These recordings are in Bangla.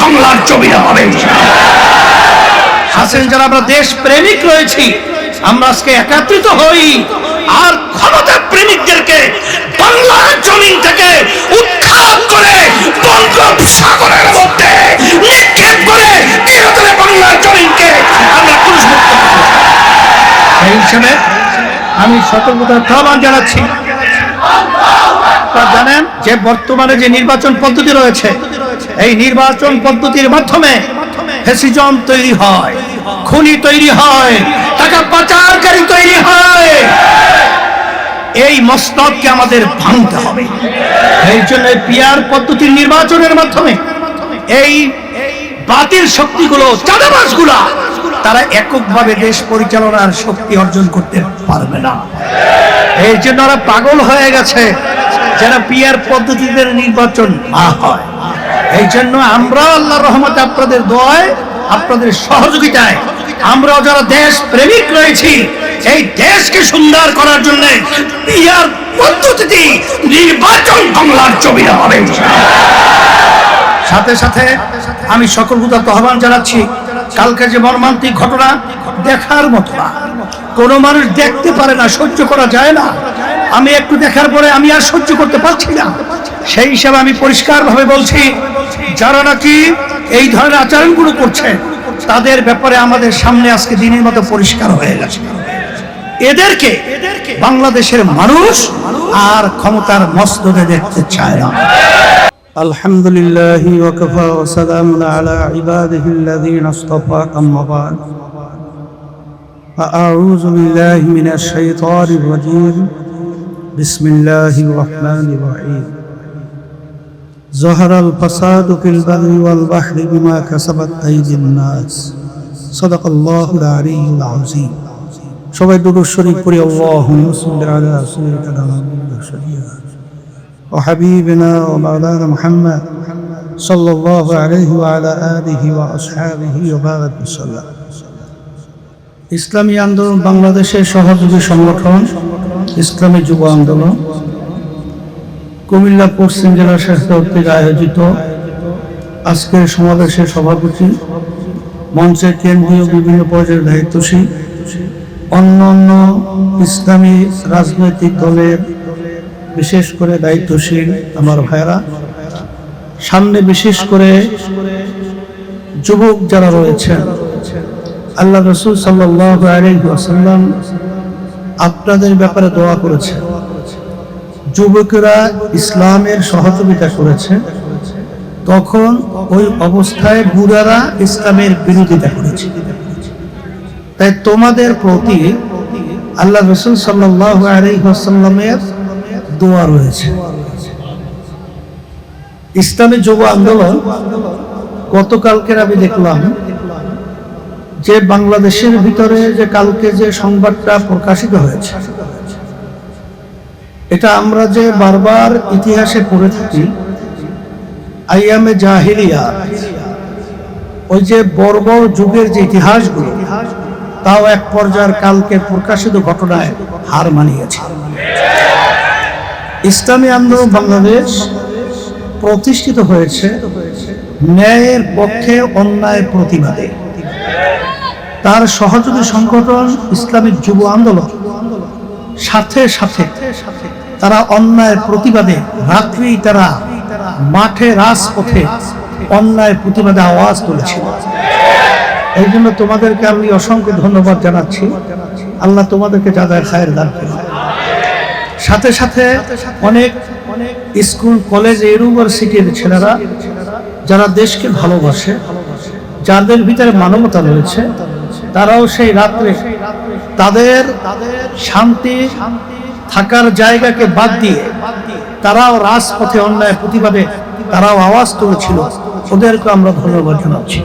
বাংলার জমিনে হবে হাসেন যারা আমরা দেশ প্রেমিক রয়েছি। আমরা আজকে একাত্রিত হই। আর ক্ষমতা প্রেমিকদেরকে বাংলার জমিন থেকে উৎখাত করে বঙ্গোপসাগরের মধ্যে নিক্ষেপ করে চিরতরে বাংলার জমিনকে আমরা পুরস্কৃত করব। সেই হিসেবে আমি সতর্কতার আহ্বান জানাচ্ছি। আপনারা জানেন যে বর্তমানে যে নির্বাচন পদ্ধতি রয়েছে এই নির্বাচন পদ্ধতির মাধ্যমে ফেসিজম তৈরি হয়, খুনি তৈরি হয়, টাকা পাচারকারী তৈরি হয়। এই মস্তককে আমাদের ভাঙতে হবে। এই জন্য পিয়ার পদ্ধতির নির্বাচনের মাধ্যমে এই বাতিল শক্তিগুলো চাঁদাবাসগুলা তারা এককভাবে দেশ পরিচালনার শক্তি অর্জন করতে পারবে না। এই জন্য ওরা পাগল হয়ে গেছে যারা পিয়ার পদ্ধতিতে নির্বাচন না হয়। এই জন্য আমরা আল্লাহ রহমত আপনাদের দোয়ায়, আপনাদের সহযোগিতায় আমরাও যারা দেশ প্রেমিক রয়েছি, এই দেশকে সুন্দর করার জন্য পিয়ার পদ্ধতিতে নির্বাচন বাংলার জমিনে হবে সাথে সাথে আমি সকল উদাত্ত আহ্বান জানাচ্ছি, কালকে যে মর্মান্তিক ঘটনা দেখার মতো না। কোনো মানুষ দেখতে পারে না, সহ্য করা যায় না। আমি একটু দেখার পরে আমি আর সহ্য করতে পারছি না। সেই হিসাবে আমি পরিষ্কারভাবে বলছি যারা নাকি এই ধরনের আচরণগুলো করছে তাদের ব্যাপারে আমাদের সামনে আজকে দিনের মতো পরিষ্কার হয়ে গেছে এদেরকে বাংলাদেশের মানুষ আর ক্ষমতার মস্তদে দেখতে চায় না الحمد لله وكفى وسلام على عباده الذين اصطفى أما بعد فأعوذ بالله من الشيطان الرجيم بسم الله الرحمن الرحيم ظهر الفساد في البر والبحر بما كسبت أيدي الناس صدق الله العلي العظيم সবাই দুরূদ শরীফ পড়ি আল্লাহুম্মা সাল্লি আলা সাইয়্যিদিনা মুহাম্মদ وحبيبنا ومولانا محمد صلى الله عليه وعلى آله وأصحابه وبارك وسلم ইসলামী আন্দোলন বাংলাদেশের সহযোগী সংগঠন ইসলামী যুব আন্দোলন কুমিল্লা পশ্চিম জেলা শাসক কর্তৃক আয়োজিত আজকের সমাবেশের সভাপতি, মঞ্চের কেন্দ্রীয় বিভিন্ন পর্যায়ের দায়িত্বশীল, অন্য অন্য ইসলামী রাজনৈতিক দলের বিশেষ করে দায়িত্বশীল আমার ভাইরা সামনে বিশেষ করে যুবক যারা রয়েছেন, আল্লাহ রসুল সাল্লাম আপনাদের ব্যাপারে দোয়া করেছে যুবকেরা ইসলামের সহযোগিতা করেছে, তখন ওই অবস্থায় বুড়ারা ইসলামের বিরোধিতা করেছে। তাই তোমাদের প্রতি আল্লাহ রসুল সাল্লাহ আলহিহাসাল্লামের দোয়া রয়েছে। ইসলামী যুব আন্দোলন, গতকালকের আমি দেখলাম যে বাংলাদেশের ভিতরে যে কালকে যে সংবাদটা প্রকাশিত হয়েছে এটা আমরা যে বারবার ইতিহাসে পড়ে থাকি, আইয়ামে জাহিলিয়া, ওই যে বর্বর যুগের যে ইতিহাসগুলো, তাও এক পর্যায়ের কালকে প্রকাশিত ঘটনায় হার মানিয়েছে। ইসলামী আন্দোলন বাংলাদেশ প্রতিষ্ঠিত হয়েছে ন্যায়ের পক্ষে অন্যায় প্রতিবাদে। তার সহযোগী সংগঠন ইসলামিক যুব আন্দোলন, সাথে সাথে তারা অন্যায়ের প্রতিবাদে রাত্রি তারা মাঠে রাজপথে অন্যায় প্রতিবাদে আওয়াজ তুলেছিল। এই জন্য তোমাদেরকে আমি অসংখ্য ধন্যবাদ জানাচ্ছি। আল্লাহ তোমাদেরকে যাদের খায়ের দান করুন। সাথে সাথে অনেক স্কুল, কলেজ ইউনিভার্সিটির ছেলেরা যারা দেশকে ভালোবাসে, যাদের ভিতরে মানবতা রয়েছে, তারাও সেই রাত্রে তাদের শান্তি থাকার জায়গাকে বাদ দিয়ে তারাও রাজপথে অন্যায় প্রতিবাদে তারাও আওয়াজ তুলেছিল। ওদেরকে আমরা ধন্যবাদ জানাচ্ছি।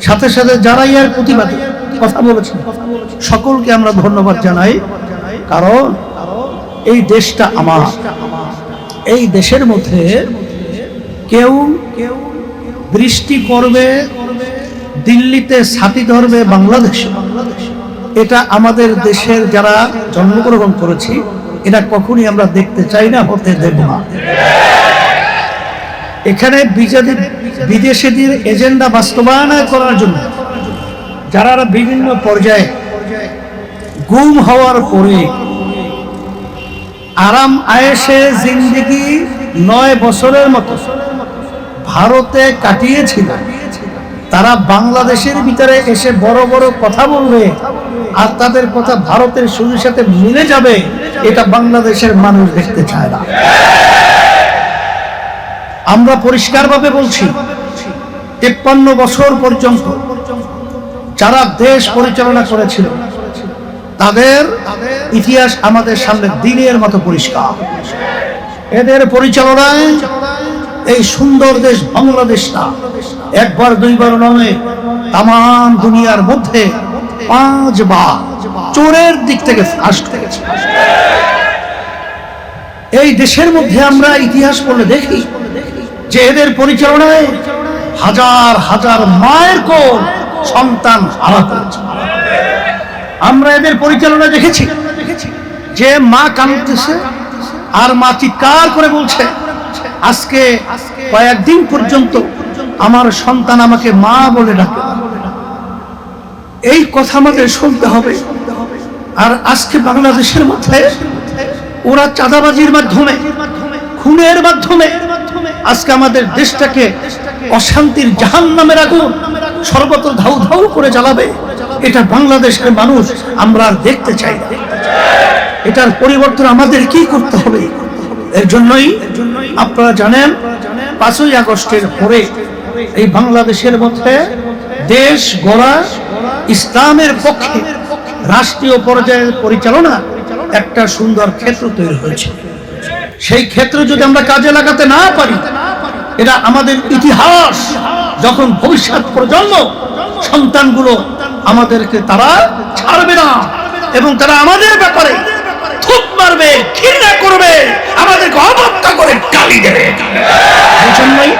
সাথে সাথে যারাই এর প্রতিবাদে কথা বলেছেন। সকলকে আমরা ধন্যবাদ জানাই। কারণ এই দেশটা আমার। এই দেশের মধ্যে কেউ কেউ বৃষ্টি করবে, দিল্লিতে ছাতি ধরবে বাংলাদেশ। এটা আমাদের দেশের যারা জন্মগ্রহণ করেছি, এটা কখনই আমরা দেখতে চাই না, হতে দেব না। এখানে বিজাদের বিদেশিদের এজেন্ডা বাস্তবায়ন করার জন্য যারা বিভিন্ন পর্যায়ে গুম হওয়ার পরে আরাম আয়েসে জিন্দিগি নয় বছরের মতো ভারতে কাটিয়েছিল, তারা বাংলাদেশের ভিতরে এসে বড় বড় কথা বলবে আর তাদের কথা ভারতের সুরের সাথে মিলে যাবে, এটা বাংলাদেশের মানুষ দেখতে চায় না। আমরা পরিষ্কারভাবে বলছি, তেপ্পান্ন বছর পর্যন্ত যারা দেশ পরিচালনা করেছিল, তাদের ইতিহাস আমাদের সামনে দিনের মতো পরিষ্কার। এদের পরিচালনায় এই সুন্দর দেশ বাংলাদেশটা একবার, দুইবার নয় তাম দুনিয়ার মধ্যে পাঁচবার চোরের দিক থেকে এই দেশের মধ্যে আমরা ইতিহাস পড়লে দেখি যে এদের পরিচালনায় হাজার হাজার মায়ের সন্তান হারা করেছে। আমরা এদের পরিচালনা দেখেছি যে মা কাঁদতেছে আর মা চিৎকার করে বলছে, আজকে কয়েকদিন পর্যন্ত আমার সন্তান আমাকে মা বলে ডাকে। এই কথা আমাদের শুনতে হবে। আর আজকে বাংলাদেশের মধ্যে ওরা চাঁদাবাজির মাধ্যমে, খুনের মাধ্যমে আজকে আমাদের দেশটাকে অশান্তির জাহান নামের আগুন সর্বত্র ধাউ ধাউ করে জ্বালাবে। এটা বাংলাদেশের মানুষ আমরা আর দেখতে চাই না। এটার পরিবর্তন আমাদের কি করতে হবে? এর জন্যই আপনারা জানেন, পাঁচই আগস্টের পরে এই বাংলাদেশের মধ্যে দেশ গড়া ইসলামের পক্ষে রাষ্ট্রীয় পর্যায়ের পরিচালনা একটা সুন্দর ক্ষেত্র তৈরি হয়েছে। সেই ক্ষেত্র যদি আমরা কাজে লাগাতে না পারি, এটা আমাদের ইতিহাস, যখন ভবিষ্যৎ প্রজন্ম সন্তানগুলো আমাদেরকে তারা ছাড়বে না এবং তারা আমাদের ব্যাপারে থুপ মারবে, ঘৃণা করবে, আমাদেরকে অবজ্ঞা করে গালি দেবে। এই জন্যই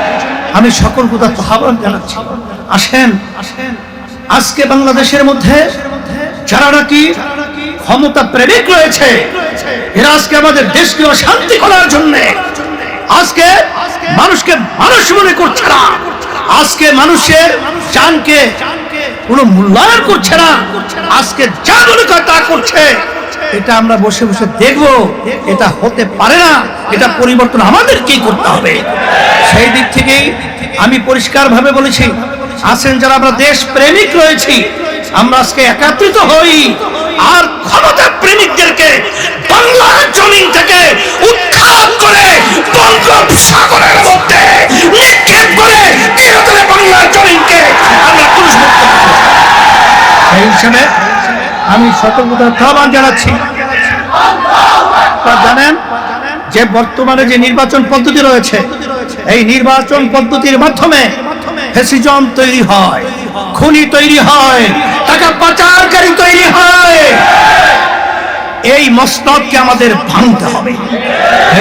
আমি সকল কথা আহ্বান জানাচ্ছি। আসেন আজকে বাংলাদেশের মধ্যে যারা নাকি ক্ষমতা প্রেমিক রয়েছে, এরা আজকে আমাদের দেশকে অশান্তি করার জন্য আজকে মানুষকে মানুষ মনে করছে না। আজকে মানুষের জানকে কোনো মূল্যায়ন করছে না। আজকে যা মনে করে তা করছে। এটা আমরা বসে বসে দেখব। এটা হতে পারে না। এটা পরিবর্তন আমাদেরকেই করতে হবে? সেই দিক থেকেই আমি পরিষ্কারভাবে বলেছি আছেন যারা আমরা দেশ প্রেমিক রয়েছি, আমরা আজকে একাত্রিত হই। আর ক্ষমতা প্রেমিকদেরকে বাংলার জমিন থেকে উৎখাত করে বঙ্গোপসাগরের মধ্যে নিক্ষেপ করে জমিনকে আমরা পুরস্কৃত হিসেবে আমি সতর্কতার আহ্বান জানাচ্ছি। জানেন যে বর্তমানে যে নির্বাচন পদ্ধতি রয়েছে, এই নির্বাচন পদ্ধতির মাধ্যমে ফেসিজম তৈরি হয়, খুনি তৈরি হয়, টাকা পাচারকারী তৈরি হয়। এই মস্তককে আমাদের ভাঙতে হবে।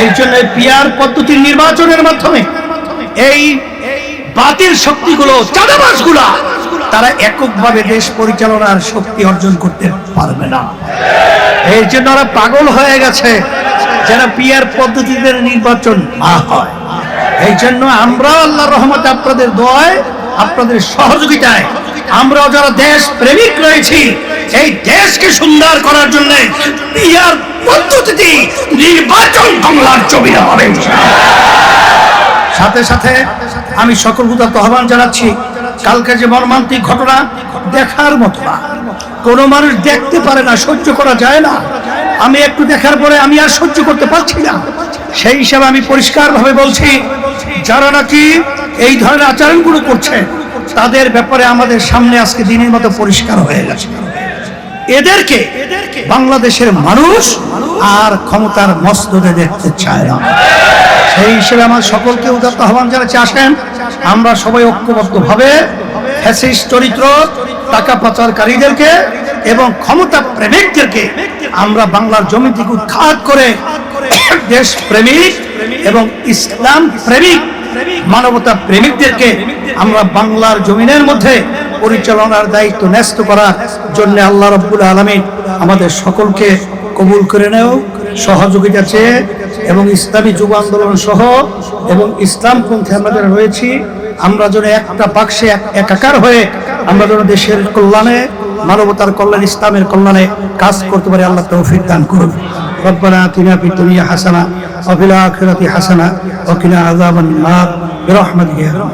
এই জন্য পিয়ার পদ্ধতির নির্বাচনের মাধ্যমে এই বাতিল শক্তিগুলো চাঁদাবাসগুলা তারা এককভাবে দেশ পরিচালনার শক্তি অর্জন করতে পারবে না। এই জন্য ওরা পাগল হয়ে গেছে যারা পিয়ার পদ্ধতিতে নির্বাচন না হয়। এই জন্য আমরা আল্লাহ রহমত আপনাদের দোয়ায় আপনাদের সহযোগিতায় আমরা যারা দেশ প্রেমিক রয়েছি, এই দেশকে সুন্দর করার জন্য পিয়ার পদ্ধতিতে নির্বাচন বাংলার জমিনে হবে সাথে সাথে আমি সকল গুদার্থ আহ্বান জানাচ্ছি, কালকে যে মর্মান্তিক ঘটনা দেখার মতো না। কোনো মানুষ দেখতে পারে না, সহ্য করা যায় না। আমি একটু দেখার পরে আমি আর সহ্য করতে পারছি না। সেই হিসাবে আমি পরিষ্কারভাবে বলছি, যারা নাকি এই ধরনের আচরণগুলো করছে, তাদের ব্যাপারে আমাদের সামনে আজকে দিনের মতো পরিষ্কার হয়ে গেছে। এদেরকে বাংলাদেশের মানুষ আর ক্ষমতার মস্তদে দেখতে চায় না। সেই হিসেবে আমার সকলকে উদাত্ত আহ্বান জানাচ্ছি, আসেন, আমরা সবাই ঐক্যবদ্ধ ভাবে চরিত্র, টাকা পাচারকারীদেরকে এবং ক্ষমতা প্রেমিকদেরকে আমরা বাংলার জমি থেকে উৎখাত করে দেশ প্রেমিক এবং ইসলাম প্রেমিক মানবতা প্রেমিকদেরকে আমরা বাংলার জমিনের মধ্যে পরিচালনার দায়িত্ব ন্যস্ত করার জন্য আল্লাহ রব্বুল আলমী আমাদের সকলকে কবুল করে নেও, সহযোগিতা চেয়ে এবং ইসলামী যুব আন্দোলন সহ এবং ইসলামপন্থী আমরা যারা রয়েছি, আমরা যেন একটা বাক্সে এক- একাকার হয়ে আমরা যেন দেশের কল্যাণে, মানবতার কল্যাণ, ইসলামের কল্যাণে কাজ করতে পারি, আল্লাহ তৌফিক দান করুন। ربنا آتنا في الدنيا حسنة وفي الآخرة حسنة وقنا عذاب النار برحمتك يا رب.